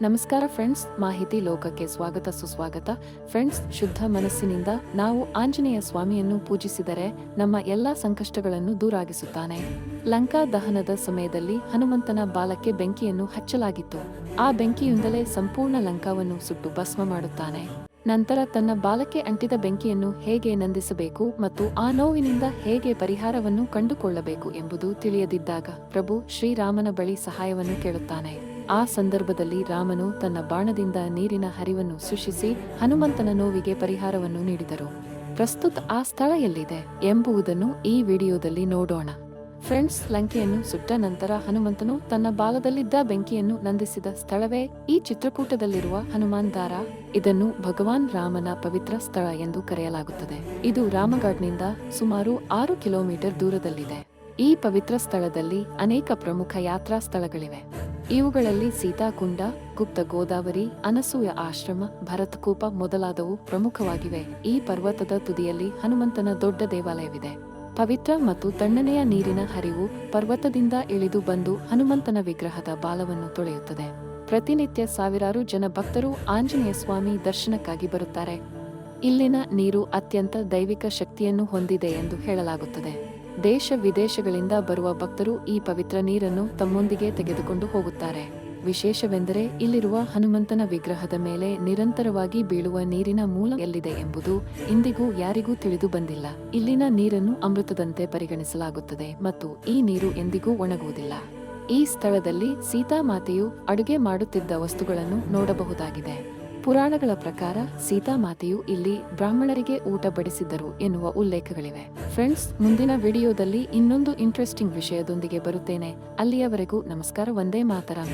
ನಮಸ್ಕಾರ ಫ್ರೆಂಡ್ಸ್ ಮಾಹಿತಿ ಲೋಕಕ್ಕೆ ಸ್ವಾಗತ, ಸುಸ್ವಾಗತ. ಫ್ರೆಂಡ್ಸ್ ಶುದ್ಧ ಮನಸ್ಸಿನಿಂದ ನಾವು ಆಂಜನೇಯ ಸ್ವಾಮಿಯನ್ನು ಪೂಜಿಸಿದರೆ ನಮ್ಮ ಎಲ್ಲಾ ಸಂಕಷ್ಟಗಳನ್ನು ದೂರಾಗಿಸುತ್ತಾನೆ. ಲಂಕಾ ದಹನದ ಸಮಯದಲ್ಲಿ ಹನುಮಂತನ ಬಾಲಕ್ಕೆ ಬೆಂಕಿಯನ್ನು ಹಚ್ಚಲಾಗಿತ್ತು. ಆ ಬೆಂಕಿಯಿಂದಲೇ ಸಂಪೂರ್ಣ ಲಂಕಾವನ್ನು ಸುಟ್ಟು ಭಸ್ಮ ಮಾಡುತ್ತಾನೆ. ನಂತರ ತನ್ನ ಬಾಲಕ್ಕೆ ಅಂಟಿದ ಬೆಂಕಿಯನ್ನು ಹೇಗೆ ನಂದಿಸಬೇಕು ಮತ್ತು ಆ ನೋವಿನಿಂದ ಹೇಗೆ ಪರಿಹಾರವನ್ನು ಕಂಡುಕೊಳ್ಳಬೇಕು ಎಂಬುದು ತಿಳಿಯದಿದ್ದಾಗ ಪ್ರಭು ಶ್ರೀರಾಮನ ಬಳಿ ಸಹಾಯವನ್ನು ಕೇಳುತ್ತಾನೆ. ಆ ಸಂದರ್ಭದಲ್ಲಿ ರಾಮನು ತನ್ನ ಬಾಣದಿಂದ ನೀರಿನ ಹರಿವನ್ನು ಸೃಷ್ಟಿಸಿ ಹನುಮಂತನ ನೋವಿಗೆ ಪರಿಹಾರವನ್ನು ನೀಡಿದರು. ಪ್ರಸ್ತುತ ಆ ಸ್ಥಳ ಎಲ್ಲಿದೆ ಎಂಬುದನ್ನು ಈ ವಿಡಿಯೋದಲ್ಲಿ ನೋಡೋಣ. ಫ್ರೆಂಡ್ಸ್, ಲಂಕೆಯನ್ನು ಸುಟ್ಟ ನಂತರ ಹನುಮಂತನು ತನ್ನ ಬಾಲದಲ್ಲಿದ್ದ ಬೆಂಕಿಯನ್ನು ನಂದಿಸಿದ ಸ್ಥಳವೇ ಈ ಚಿತ್ರಕೂಟದಲ್ಲಿರುವ ಹನುಮಾನ್ ದಾರ. ಇದನ್ನು ಭಗವಾನ್ ರಾಮನ ಪವಿತ್ರ ಸ್ಥಳ ಎಂದು ಕರೆಯಲಾಗುತ್ತದೆ. ಇದು ರಾಮಘಾಟ್ನಿಂದ ಸುಮಾರು ಆರು ಕಿಲೋಮೀಟರ್ ದೂರದಲ್ಲಿದೆ. ಈ ಪವಿತ್ರ ಸ್ಥಳದಲ್ಲಿ ಅನೇಕ ಪ್ರಮುಖ ಯಾತ್ರಾ ಸ್ಥಳಗಳಿವೆ. ಇವುಗಳಲ್ಲಿ ಸೀತಾಕುಂಡ, ಗುಪ್ತ ಗೋದಾವರಿ, ಅನಸೂಯ ಆಶ್ರಮ, ಭರತಕೂಪ ಮೊದಲಾದವು ಪ್ರಮುಖವಾಗಿವೆ. ಈ ಪರ್ವತದ ತುದಿಯಲ್ಲಿ ಹನುಮಂತನ ದೊಡ್ಡ ದೇವಾಲಯವಿದೆ. ಪವಿತ್ರ ಮತ್ತು ತಣ್ಣನೆಯ ನೀರಿನ ಹರಿವು ಪರ್ವತದಿಂದ ಇಳಿದು ಬಂದು ಹನುಮಂತನ ವಿಗ್ರಹದ ಬಾಲವನ್ನು ತೊಳೆಯುತ್ತದೆ. ಪ್ರತಿನಿತ್ಯ ಸಾವಿರಾರು ಜನ ಭಕ್ತರು ಆಂಜನೇಯ ಸ್ವಾಮಿ ದರ್ಶನಕ್ಕಾಗಿ ಬರುತ್ತಾರೆ. ಇಲ್ಲಿನ ನೀರು ಅತ್ಯಂತ ದೈವಿಕ ಶಕ್ತಿಯನ್ನು ಹೊಂದಿದೆ ಎಂದು ಹೇಳಲಾಗುತ್ತದೆ. ದೇಶ ವಿದೇಶಗಳಿಂದ ಬರುವ ಭಕ್ತರು ಈ ಪವಿತ್ರ ನೀರನ್ನು ತಮ್ಮೊಂದಿಗೆ ತೆಗೆದುಕೊಂಡು ಹೋಗುತ್ತಾರೆ. ವಿಶೇಷವೆಂದರೆ ಇಲ್ಲಿರುವ ಹನುಮಂತನ ವಿಗ್ರಹದ ಮೇಲೆ ನಿರಂತರವಾಗಿ ಬೀಳುವ ನೀರಿನ ಮೂಲ ಎಲ್ಲಿದೆ ಎಂಬುದು ಇಂದಿಗೂ ಯಾರಿಗೂ ತಿಳಿದು ಬಂದಿಲ್ಲ. ಇಲ್ಲಿನ ನೀರನ್ನು ಅಮೃತದಂತೆ ಪರಿಗಣಿಸಲಾಗುತ್ತದೆ ಮತ್ತು ಈ ನೀರು ಎಂದಿಗೂ ಒಣಗುವುದಿಲ್ಲ. ಈ ಸ್ಥಳದಲ್ಲಿ ಸೀತಾಮಾತೆಯು ಅಡುಗೆ ಮಾಡುತ್ತಿದ್ದ ವಸ್ತುಗಳನ್ನು ನೋಡಬಹುದಾಗಿದೆ. ಪುರಾಣಗಳ ಪ್ರಕಾರ ಸೀತಾಮಾತೆಯು ಇಲ್ಲಿ ಬ್ರಾಹ್ಮಣರಿಗೆ ಊಟ ಬಡಿಸಿದ್ದರು ಎನ್ನುವ ಉಲ್ಲೇಖಗಳಿವೆ. ಫ್ರೆಂಡ್ಸ್, ಮುಂದಿನ ವಿಡಿಯೋದಲ್ಲಿ ಇನ್ನೊಂದು ಇಂಟ್ರೆಸ್ಟಿಂಗ್ ವಿಷಯದೊಂದಿಗೆ ಬರುತ್ತೇನೆ. ಅಲ್ಲಿಯವರೆಗೂ ನಮಸ್ಕಾರ ಒಂದೇ ಮಾತರಂ.